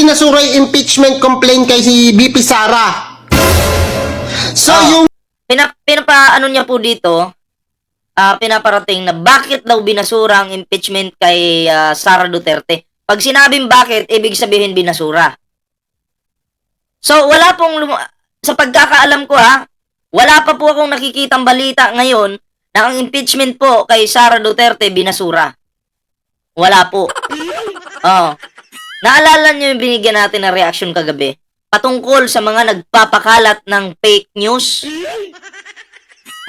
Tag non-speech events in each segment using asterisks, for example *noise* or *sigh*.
binasura yung impeachment complaint kay si BP Sara? So, Ah. yung Pina, pinapa, ano niya po dito, ah, pinaparating na bakit daw binasura ang impeachment kay ah, Sara Duterte. Pag sinabing bakit, ibig sabihin binasura. So, wala pong, lum- sa pagkakaalam ko ha, wala pa po akong nakikitang balita ngayon na ang impeachment po kay Sara Duterte binasura. Wala po. *laughs* Oh. Naalala niyo yung binigyan natin ng reaction kagabi? Patungkol sa mga nagpapakalat ng fake news?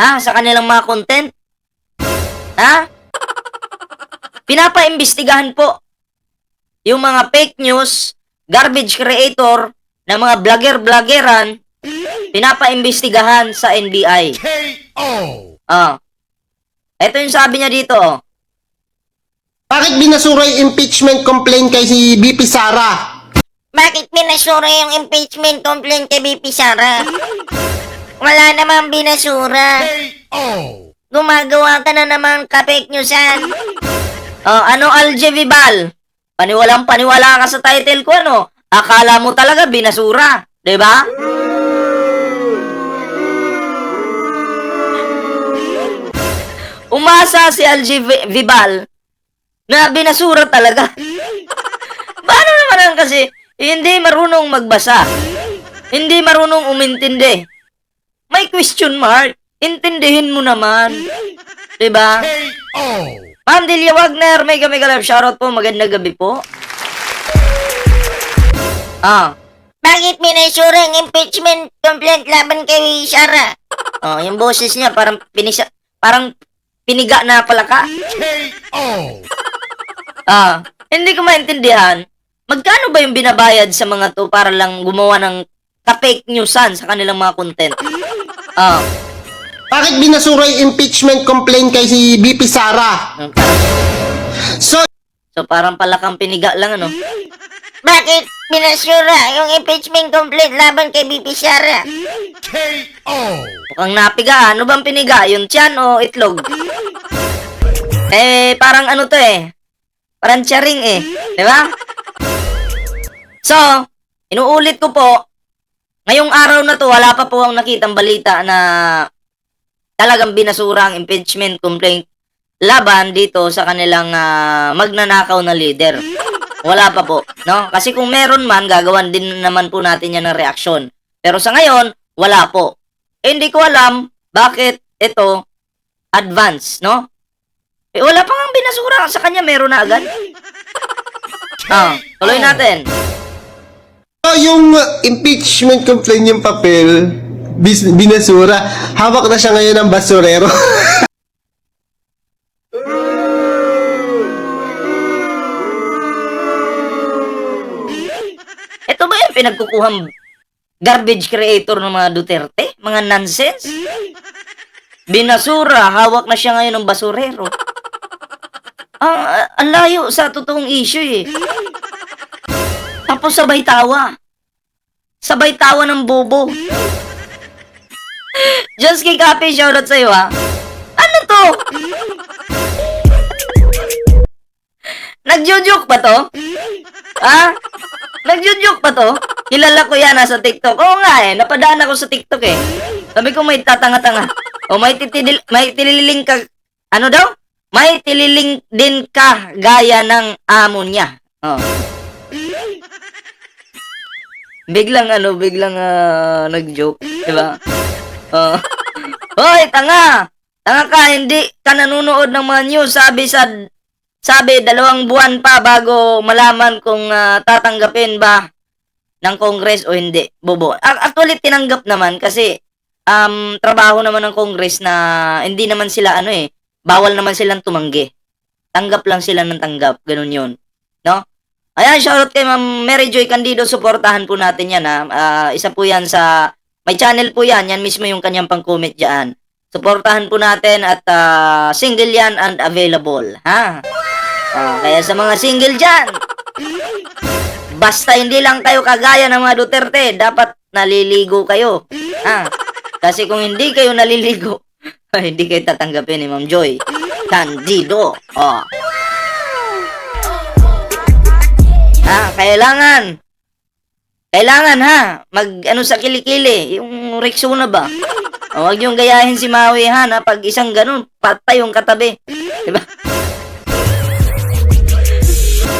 Ha? Sa kanilang mga content? Ha? Pinapaimbestigahan po yung mga fake news, garbage creator, na mga vlogger-vloggeran, pinapaimbestigahan sa NBI. KO. Ah. Ito yung sabi niya dito. oh. Bakit binasura yung impeachment complaint kay si BP Sara? Bakit binasura yung impeachment complaint kay BP Sara? Wala namang binasura. Gumagawa ka na naman ka-fake newsan. Oh, ano Alje Vibal? Paniwalang paniwala ka sa title ko ano? Akala mo talaga binasura, 'di ba? Umasa si Alje Vi- Vibal na binasura talaga. *laughs* Paano naman ang kasi hindi marunong magbasa? Hindi marunong umintindi. May question mark. Intindihin mo naman. 'Di ba? Ma'am Delia Wagner, may kami kalab. Shoutout po, magandang gabi po. Ah, Bakit binasura yung impeachment complaint laban kay Sara? oh, yung boses niya parang pinisa, parang piniga na pala ka. KO. Ah, hindi ko maintindihan. Magkano ba yung binabayad sa mga to para lang gumawa ng ka-fake newsan sa kanilang mga content? Ah, Bakit binasura yung impeachment complaint kay si BP Sara? So, so parang pala kang piniga lang ano. Bakit binasura yung impeachment complaint laban kay BP Sara? KO. Mukhang napiga. Ano bang piniga? Yung tiyan o itlog? Eh, parang ano to eh. Parang tiyaring eh. Di ba? So, inuulit ko po, ngayong araw na to, wala pa po ang nakitang balita na talagang binasura ang impeachment complaint laban dito sa kanilang ah, magnanakaw na leader. Wala pa po, no? Kasi kung meron man, gagawan din naman po natin yan ng reaksyon. Pero sa ngayon, wala po. Eh, hindi ko alam bakit ito advance, no? Eh, wala pa nga binasura. Sa kanya, meron na agad. *laughs* Ah, tuloy natin. so yung uh, impeachment complaint yung papel, bis- binasura, hawak na siya ngayon ng basurero. *laughs* Ito ba yung pinagkukuhang garbage creator ng mga Duterte? Mga nonsense? *laughs* Binasura, hawak na siya ngayon ng basurero. Ang, layo sa totoong issue eh. Tapos sabay tawa. Sabay tawa ng bobo. Just kay Kape, shoutout sa'yo ha. Ano to? Nagjujuk ba to? Ha? Nagjujuk ba to? Kilala ko yan nasa TikTok. Oo nga eh, napadaan ako sa TikTok eh. Sabi ko may tatanga-tanga. O may titidil, may tililing ka, ano daw? May tililing din ka gaya ng amo niya. Oh. Biglang ano, biglang ah, nag-joke, di ba? Oh. Hoy, tanga! Tanga ka, hindi ka nanonood ng mga news. Sabi sa sabi, dalawang buwan pa bago malaman kung ah, tatanggapin ba ng Congress o hindi. Bobo. Actually, tinanggap naman kasi um, trabaho naman ng Congress na hindi naman sila ano eh, bawal naman silang tumanggi. Tanggap lang sila ng tanggap. Ganun yun. No? Ayan, shoutout kay Ma'am Mary Joy Candido. Suportahan po natin yan ha. Ah, isa po yan sa, may channel po yan. Yan mismo yung kanyang pang-comment dyan. Suportahan po natin at ah, single yan and available. Ha? Ah, kaya sa mga single dyan, basta hindi lang kayo kagaya ng mga Duterte, dapat naliligo kayo. Ha? Kasi kung hindi kayo naliligo, *laughs* hindi kayo tatanggapin ni Ma'am Joy. Candido. Oh. Ah, kailangan Kailangan ha, mag ano sa kilikili, yung Rexona ba? O, wag yung gayahin si Maui ha, na pag isang ganun, patay yung katabi. Diba?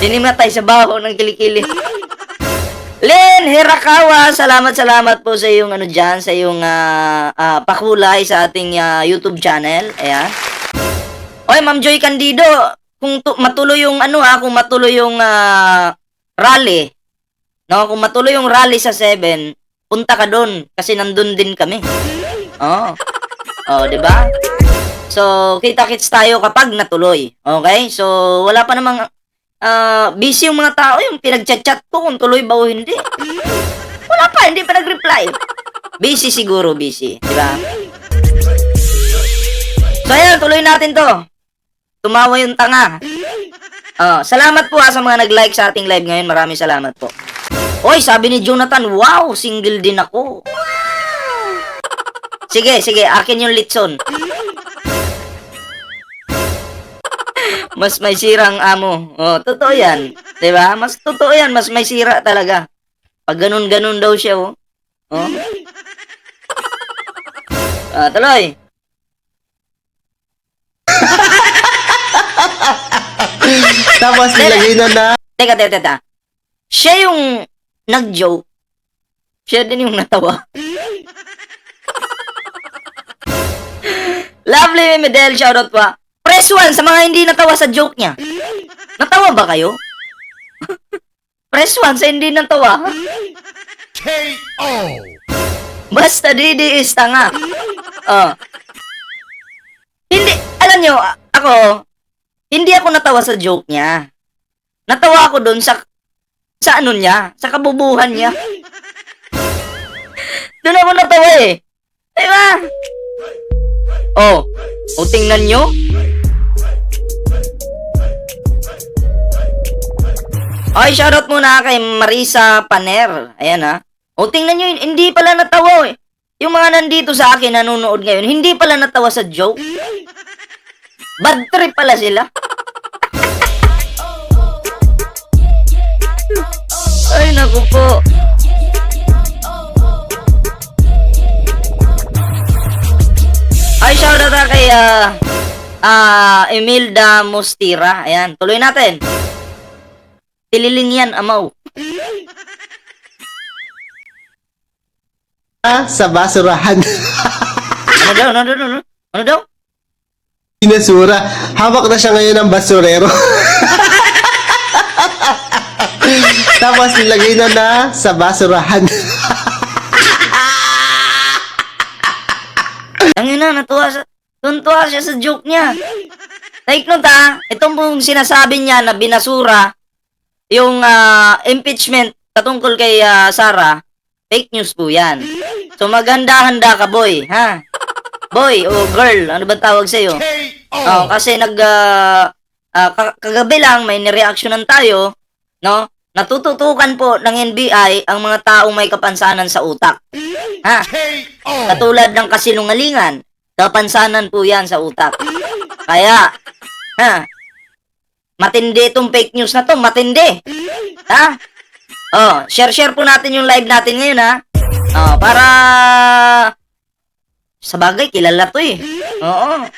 Dinimatay sa baho ng kilikili. Len Hirakawa, salamat salamat po sa iyong ano diyan, sa iyong ah, ah, pakulay sa ating ah, YouTube channel. Ayan. Oy, Ma'am Joy Candido, kung tu- matuloy yung ano ha, kung matuloy yung ah, rally, no, kung matuloy yung rally sa 7, punta ka doon kasi nandun din kami. Oh. Oh, 'di ba? So, kita-kits tayo kapag natuloy. Okay? So, wala pa namang ah, busy yung mga tao, yung pinagchat-chat ko kung tuloy ba o hindi. Wala pa, hindi pa nag-reply. Busy siguro, busy. Di ba? So, ayan, tuloy natin to. Tumawa yung tanga. Oh, salamat po ha sa mga nag-like sa ating live ngayon. Maraming salamat po. Oy, sabi ni Jonathan, wow, single din ako. Sige, sige, akin yung litson. Mas may sira ang amo. Oh, totoo yan. 'Di ba? Mas totoo yan, mas may sira talaga. Pag ganun-ganun daw siya, oh. Oh. *laughs* Ah, tuloy. Tapos nilagay na na Teka, teka, teka. Siya yung nag-joke. Siya din yung natawa. *laughs* Lovely Medel, shoutout pa. Press 1 sa mga hindi natawa sa joke niya. Natawa ba kayo? Press 1 sa hindi natawa. KO. Basta didiis tanga. Oh. Hindi, alam nyo, ako, hindi ako natawa sa joke niya. Natawa ako doon sa, sa ano niya, sa kabubuhan niya. Doon ako natawa eh. Diba? Oh, o tingnan nyo. Ay, shoutout muna kay Marisa Paner. Ayan ha. O tingnan nyo, hindi pala natawa eh. Yung mga nandito sa akin nanonood ngayon, hindi pala natawa sa joke. Bad trip pala sila. Ay, naku po. Ay, shoutout na kay ah, ah, Emilda Mustira. Ayan, tuloy natin. Tililing yan, amaw. sa basurahan. Ano daw, ano daw, ano daw? Ano daw? Binasura. Hawak na siya ngayon ng basurero. Tapos nilagay na na sa basurahan. Ang ina, natuwa sa... Tuntua siya sa joke niya. Take note ha, itong pong sinasabi niya na binasura yung ah, impeachment patungkol kay ah, Sara, fake news po yan. So maghanda-handa ka boy, ha? Boy o girl, ano ba tawag sa'yo? KO. Oh, kasi nag ah, ka- kagabi lang may nireaksyonan tayo, no? Natututukan po ng NBI ang mga taong may kapansanan sa utak. Ha? Katulad ng kasinungalingan, kapansanan po yan sa utak. Kaya, ha, matindi itong fake news na to, matindi. Ha? Oh, share-share po natin yung live natin ngayon, ha? Oh, para sa bagay kilala to eh. Oo.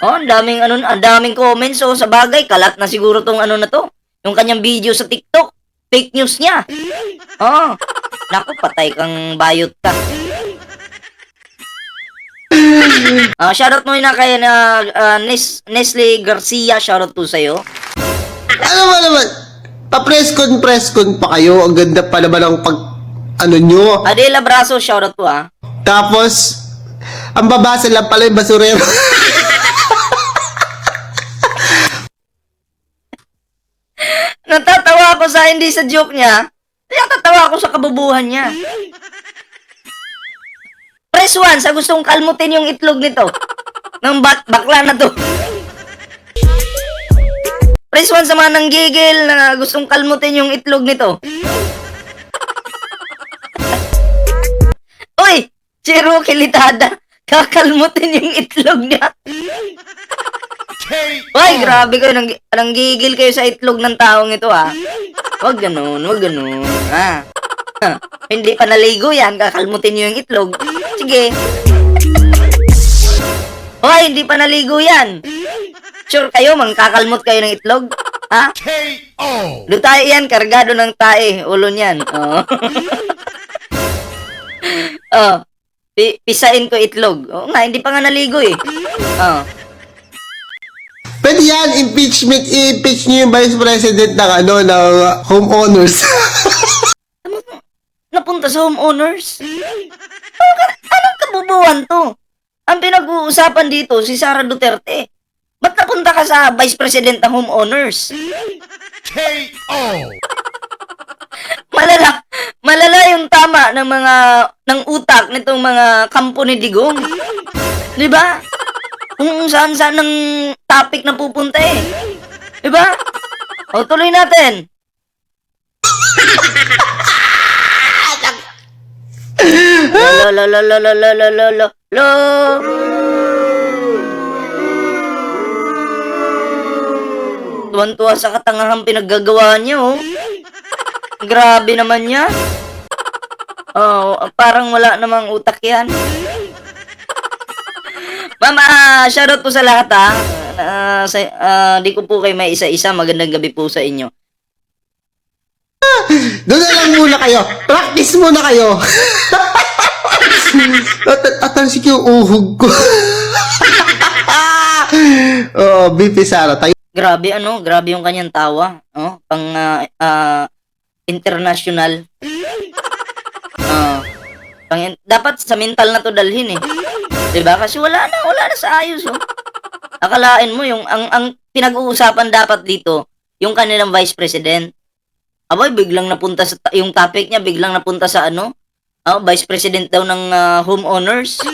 Oh, ang daming ano, ang daming comments oh, sa bagay kalat na siguro tong ano na to. Yung kanyang video sa TikTok, fake news niya. Oh. Naku, patay kang bayot ka. Ah, shoutout mo na kay na ah, Nes Nestle Garcia, shoutout po sa'yo. Ano ba naman? Pa-press-con, press-con pa kayo. Ang ganda pa naman ang pag... Ano nyo. Adela Braso, shoutout po ah. Tapos, ang babasa lang pala yung basurero. *laughs* Natatawa ako sa hindi sa joke niya. Natatawa ako sa kabubuhan niya. Press 1 sa gustong kalmutin yung itlog nito. Ng bak bakla na to. Press 1 sa mga nanggigil na gustong kalmutin yung itlog nito. *laughs* Uy! Si Rookie Litada. Kakalmutin yung itlog niya. Ay, grabe kayo. Nang, nanggigil kayo sa itlog ng taong ito, ah. Wag ganun, wag ganun. Ah. Hindi pa naligo yan, kakalmutin nyo yung itlog. Sige. Hoy, hindi pa naligo yan. Sure kayo, mangkakalmot kayo ng itlog? Ha? KO. Lutae yan, kargado ng tae. Ulo niyan. Oo. *laughs* oh. Pi- pisain ko itlog. Oo nga, hindi pa nga naligo eh. Oh. Pwede yan, impeachment, i-impeach niyo yung vice president ng ano, ng uh, homeowners. *laughs* Napunta sa homeowners? Ano ka- Anong kabubuan to? Ang pinag-uusapan dito, si Sara Duterte. Ba't napunta ka sa vice president ng homeowners? KO. Malala, malala yung tama ng mga, ng utak nitong mga kampo ni Digong. Di ba? Kung saan saan ng topic na pupunta eh. Di ba? O, tuloy natin. Lo, lo, lo, lo, lo, lo, lo, lo, lo, Tuwan-tuwa sa katangahang pinaggagawa niya, oh. Grabe naman niya. Oh, parang wala namang utak yan. Ma'am, ah, shoutout po sa lahat ah. Ah, sa, ah, di ko po kayo may isa-isa. Magandang gabi po sa inyo. Doon na lang muna kayo. Practice muna kayo. at, at ang sige yung uhog ko. *laughs* oh, BP Sara, tayo. Grabe ano, grabe yung kanyang tawa. Oh, pang ah, ah, international. *laughs* Ah, pang, dapat sa mental na to dalhin eh. 'Di ba? Kasi wala na, wala na sa ayos oh. Akalain mo yung ang ang pinag-uusapan dapat dito, yung kanilang vice president. Abay, biglang napunta sa yung topic niya, biglang napunta sa ano? Oh, vice president daw ng ah, homeowners. *laughs*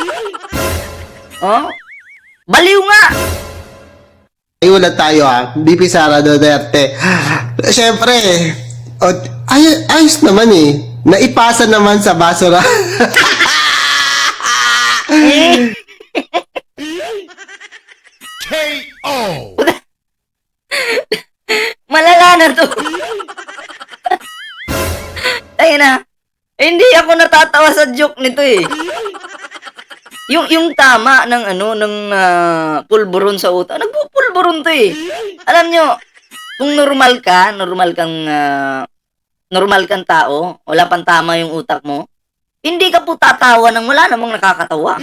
Oh? Baliw nga! Na tayo ha. BP Sara Duterte. *gasps* Siyempre, ay, ayos naman eh. Naipasa naman sa basura. KO. *laughs* Malala na to. *laughs* Tayo na. Hindi ako natatawa sa joke nito eh. Yung yung tama ng ano ng ah, pulburon sa utak. Nagpupulburon to eh. Alam nyo, kung normal ka, normal kang ah, normal kang tao, wala pang tama yung utak mo, hindi ka po tatawa ng wala namang nakakatawa.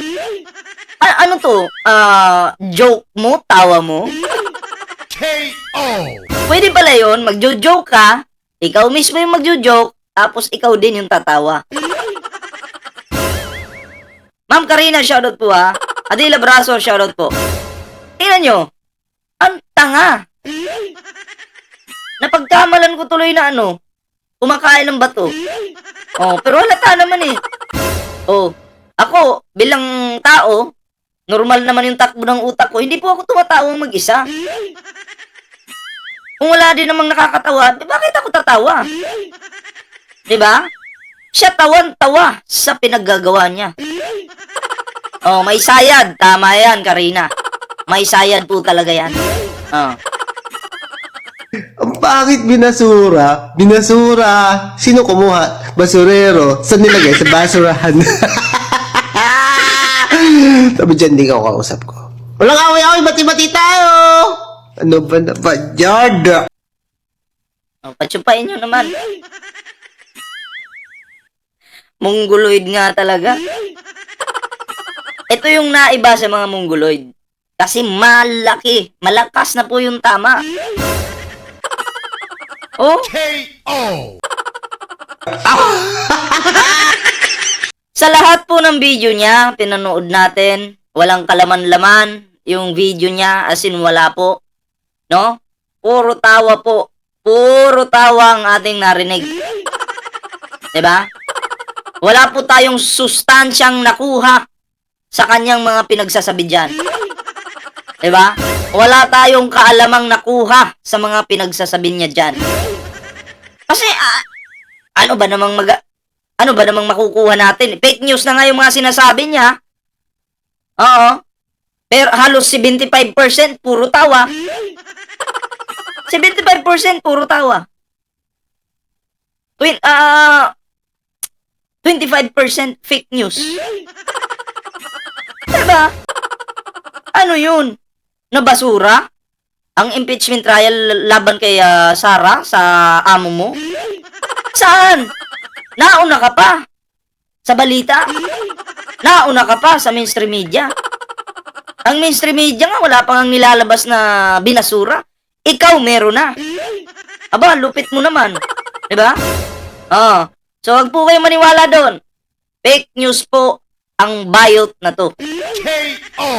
A- ano to? Ah, joke mo, tawa mo? KO. Pwede pala yun, magjo-joke ka, ikaw mismo yung magjo-joke, tapos ikaw din yung tatawa. Ma'am Karina, shoutout po ha. Adila Braso, shoutout po. Tingnan nyo, ang tanga. Napagkamalan ko tuloy na ano, kumakain ng bato. Oh, pero halata naman eh. Oh, ako, bilang tao, normal naman yung takbo ng utak ko, hindi po ako tumatawa mag-isa. Kung wala din namang nakakatawa, bakit ako tatawa? Di ba? Siya tawan-tawa sa pinaggagawa niya. Oh, may sayad. Tama yan, Karina. May sayad po talaga yan. Oh. Ang pangit binasura. Binasura. Sino kumuha? Basurero. Saan nilagay? Sa basurahan. *laughs* Sabi dyan, di ka kausap ko. Walang away-away, bati-bati tayo! Ano ba na ba, Jard? oh patsupain nyo naman. Mongoloid nga talaga. *laughs* Ito yung naiba sa mga mongoloid. Kasi malaki. Malakas na po yung tama. *laughs* Oh, KO. *laughs* Sa lahat po ng video niya, pinanood natin, walang kalaman-laman yung video niya, as in wala po. No? Puro tawa po. Puro tawa ang ating narinig. 'Di ba? Wala po tayong sustansyang nakuha sa kanyang mga pinagsasabi diyan. 'Di ba? Wala tayong kaalamang nakuha sa mga pinagsasabi niya diyan. Kasi ah, ano ba namang mag ano ba namang makukuha natin? Fake news na nga yung mga sinasabi niya. Oo. Pero halos 75% puro tawa. 75% puro tawa. Twin, ah, 25% fake news. *laughs* Diba? Ano yun? Nabasura? Ang impeachment trial laban kay ah, Sara sa amo mo? Saan? Nauna ka pa sa balita. Nauna ka pa sa mainstream media. Ang mainstream media nga wala pang nilalabas na binasura. Ikaw meron na. Aba, lupit mo naman. 'Di ba? Oh. So wag po kayo maniwala doon. Fake news po ang bayot na to. KO.